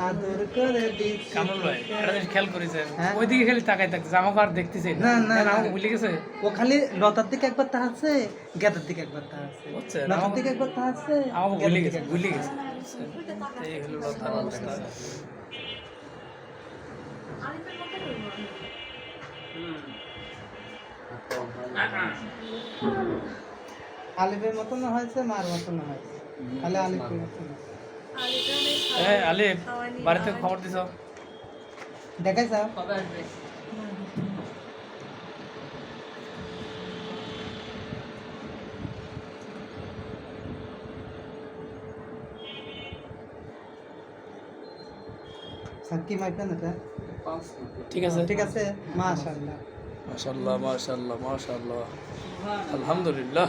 আদর করে দিচ্ছি। কামরুল ভাই একটা খেয়াল করেছেন? হ্যাঁ? ওইদিকে খালি তাকাই থাকতেছে আমাকে আর দেখতেছে না, না, না। আমাকে ভুলে গেছে? ও খালি লতার দিকে একবার তাহাচ্ছে গেতার দিকে একবার তাহাচ্ছে বুঝছে লতার দিকে একবার তাহাচ্ছে আমাকে ভুলে গেছে ভুলে গেছে। এই হলো লতার অবস্থা। আলিফের মতন হয়েছে মার মতন হয়েছে। খালি আলিফের মতন হ্যাঁ আলিফ বাড়িতে খবর দিছ? দেখাই স্যার। স্যার কি মাইপেন এটা? ঠিক আছে। ঠিক আছে। মাশাআল্লাহ। মাশাআল্লাহ মাশাআল্লাহ মাশাআল্লাহ। আলহামদুলিল্লাহ।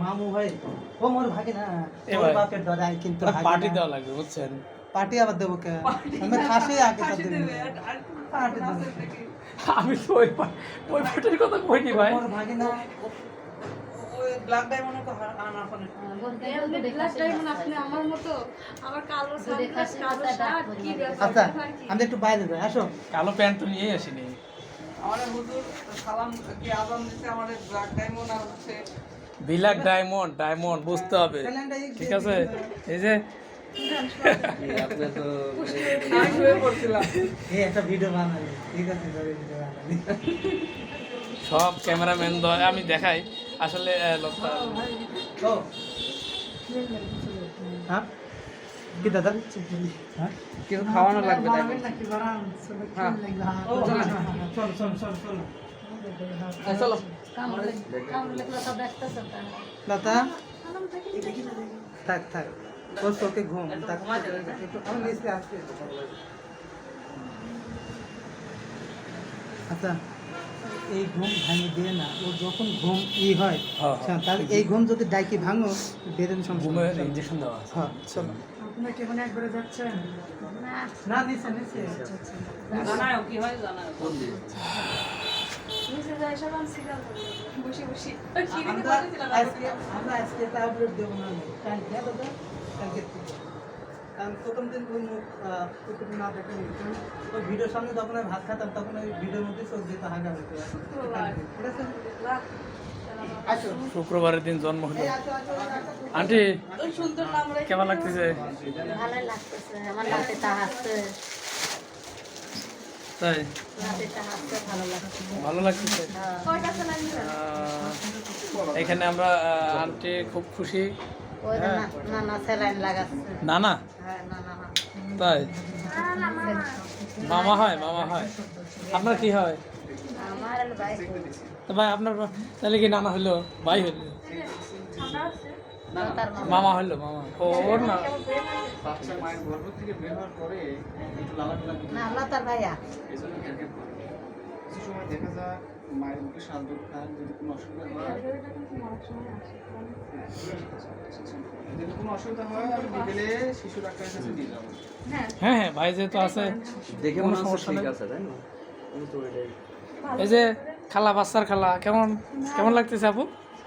মামু ভাই ও মোর ভাগে না ওর। বাপের দাদা কিন্তু পার্টি দেওয়া লাগবে বুঝছেন? পার্টি আবার দেবো কে? আমি খাসি আগে পার্টি দেবো। আমি তো ওই ওই পার্টির কথা কইনি ভাই? মোর ভাগে না ব্ল্যাক ডায়মন্ডের তো আনা ফোনে। আমার মতো আমার কালো সানগ্লাস কালো শার্ট কি আচ্ছা আমি একটু বাইরে যাই আসো। কালো প্যান্ট তো নিয়েই আসিনি। আমাদের হুজুর সালাম কি আজান দিতে আমাদের ব্ল্যাক ডায়মন্ড আর হচ্ছে বিলাক ডায়মন্ড ডায়মন্ড বুঝতে হবে। ঠিক আছে? এই যে সব ক্যামেরাম্যান দয় আমি দেখাই। আসলে হ্যাঁ? কি দাদা? হ্যাঁ? কিছু খাওয়ানো লাগবে চল। চলো লতা? থাক। থাক ওর চোখে ঘুম। আমি নিচে আসছি। আচ্ছা এই ঘুম ভাঙে দিয়ে না। ও যখন ঘুম ই হয় হ্যাঁ, আচ্ছা, তাহলে এই ঘুম যদি ডাইকি ভাঙো বেদন ঘুমে সমস্যা ইঞ্জেকশন দেওয়া হ্যাঁ চলো। আপনি কি একবারে যাচ্ছেন না। নিচে নিচে। জানাও কি হয় জানাও। আমরা আজকে আপলোড দেবো না। কালকে হ্যাঁ দাদা? কালকে কারণ প্রথম দিন ওই মুখ আহ, না দেখে নিতাম ওই ভিডিওর সামনে যখন আমি ভাত খেতাম তখন ওই ভিডিওর মধ্যে চোখ হাগা হতো শুক্রবারের দিন জন্ম হলো। আন্টি সুন্দর নাম রেখে কেমন লাগতেছে? ভালো লাগতেছে। আমার হাসছে তাই? ভালো লাগছে লাগতেছে এখানে আমরা আন্টি খুব খুশি। নানা হ্যাঁ? নানা? তাই? মামা হয় মামা হয়। আপনার কি হয়? ভাই আপনার তাহলে কি নানা হলো? ভাই হলো? মামা। মামা হলো মামা। ওর না। বাচ্চা মায়ের গর্ভ থেকে বের হওয়ার পরে একটু লালাগুলা না আল্লাহ ভাইয়া। এই জন্য ক্যারকেট করে। কিছু সময় দেখা যায় মায়ের মুখে স্বাদ দুধ খান যদি কোনো অসুবিধা হয়। যদি কোনো অসুবিধা হয় আমি বিকেলে শিশু ডাক্তারের কাছে নিয়ে যাব। হ্যাঁ। হ্যাঁ হ্যাঁ ভাই যেহেতু আছে দেখে কোনো সমস্যা আছে তাই না? এই যে খালা বাচ্চার খালা কেমন কেমন লাগতেছে আপু?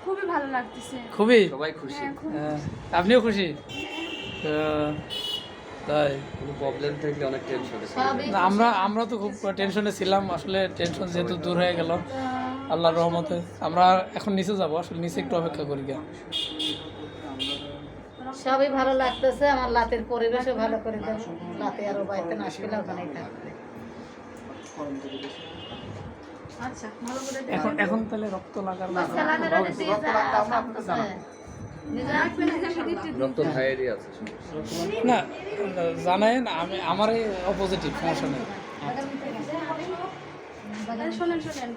খুবই ভালো লাগতেছে। খুবই? সবাই খুশি। হ্যাঁ, হ্যাঁ, আপনিও খুশি? তাই। কোনো প্রবলেম থাকলে অনেক টেনশন আমরা আমরা তো খুব টেনশনে ছিলাম। আসলে টেনশন যেহেতু দূর হয়ে গেল। আল্লাহর রহমতে। আমরা এখন নিচে যাব। আসলে নিচে একটু অপেক্ষা করি গা সবই ভালো লাগতেছে। আমার লাতের পরিবেশও ভালো করে দেবো লাতে আরও বাড়িতে না আসলে ওখানেই থাকবে। এখন এখন তাহলে রক্ত লাগার না, রক্ত- দিতে রক্ত লাগলে আমরা আপনাকে জানাব। নিজে রাখবেন এই যে আমি দিচ্ছি রক্ত ভাইয়েরই আছে না জানেন আমি আমার অপোজিটিভ সমস্যা নেই। শোনেন শোনেন।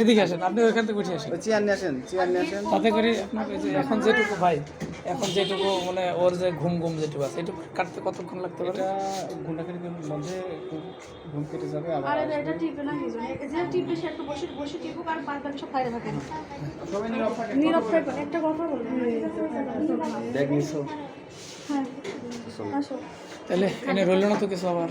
এদিকে আসেন আপনি ওইখান থেকে উঠে আসেন। চেয়ার নিয়ে আসেন, চেয়ার নিয়ে আসেন। তাতে করে আপনাকে এখন যেটুকু ভাই এখন যেটুকু মানে ওর যে ঘুম ঘুম যেটুকু আছে এটুকু কাটতে কতক্ষণ লাগতে পারে? এটা ঘন্টাখানেকের মধ্যে ঘুম কেটে যাবে আরে এটা টিপবে না কিছু যে টিপবে সে একটু বসে বসে টিপুক আর বাদ বাকি সব বাইরে থাকেন সবাই নীরব থাকেন, নীরব। থাকবেন একটা কথা বলবেন দেখ নিছো হ্যাঁ আসো। তাহলে এনে রইল না তো কিছু আবার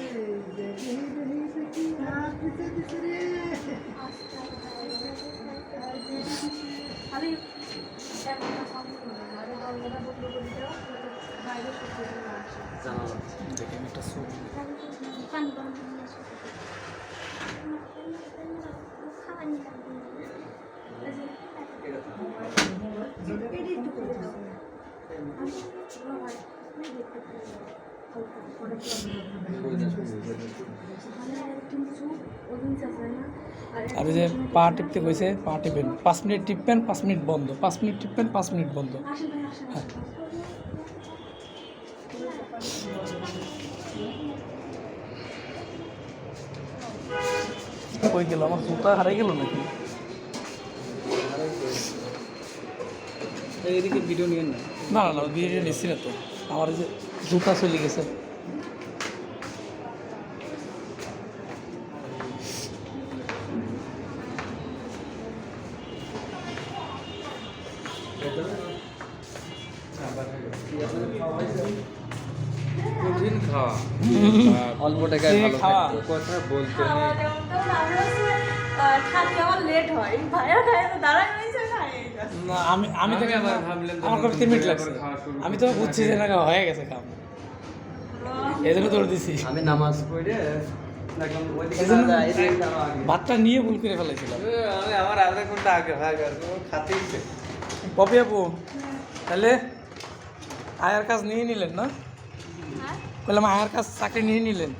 আর যে পা টিপতে কইছে পা টিপেন। পাঁচ মিনিট টিপবেন পাঁচ মিনিট বন্ধ। পাঁচ মিনিট টিপবেন পাঁচ মিনিট বন্ধ। হ্যাঁ। কই গেল? আমার জুতা হারাই গেল নাকি? এইদিকে ভিডিও নিয়ে না। না না না ভিডিও নিচ্ছি না তো। আমার যে জুতা চলে গেছে। কঠিন খাওয়া। অল্প টাকায় ভালো খাওয়া। কথা বলতে হয়। না আমি আমি তো আবার ভাবলাম আমার কবে তিন মিনিট লাগছে। আবার খাওয়া শুরু আমি তো বুঝছি যে না হয়ে গেছে কাম। এই জন্য তোর দিছি। আমি নামাজ পড়ে। ভাতটা নিয়ে ভুল করে আমি আমার আধা ঘণ্টা আগে হয়ে খাতেই। পপি আপু তাহলে আয়ার কাজ নিয়ে নিলেন না? বললাম আয়ার কাজ চাকরি নিয়ে নিলেন।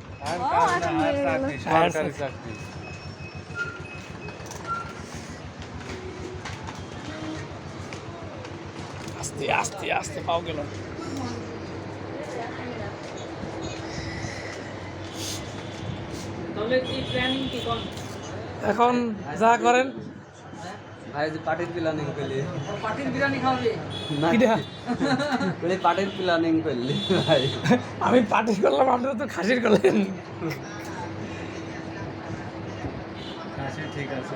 আস্তে আস্তে আস্তে পাও গেল। এখন যা করেন ভাই যে পার্টির প্ল্যানিং করলি। পাটির বিরিয়ানি খাওয়াবি? না। বলি পার্টির প্ল্যানিং করলি ভাই। আমি পার্টি করলাম আপনারা তো খাসির করলেন। ঠিক আছে।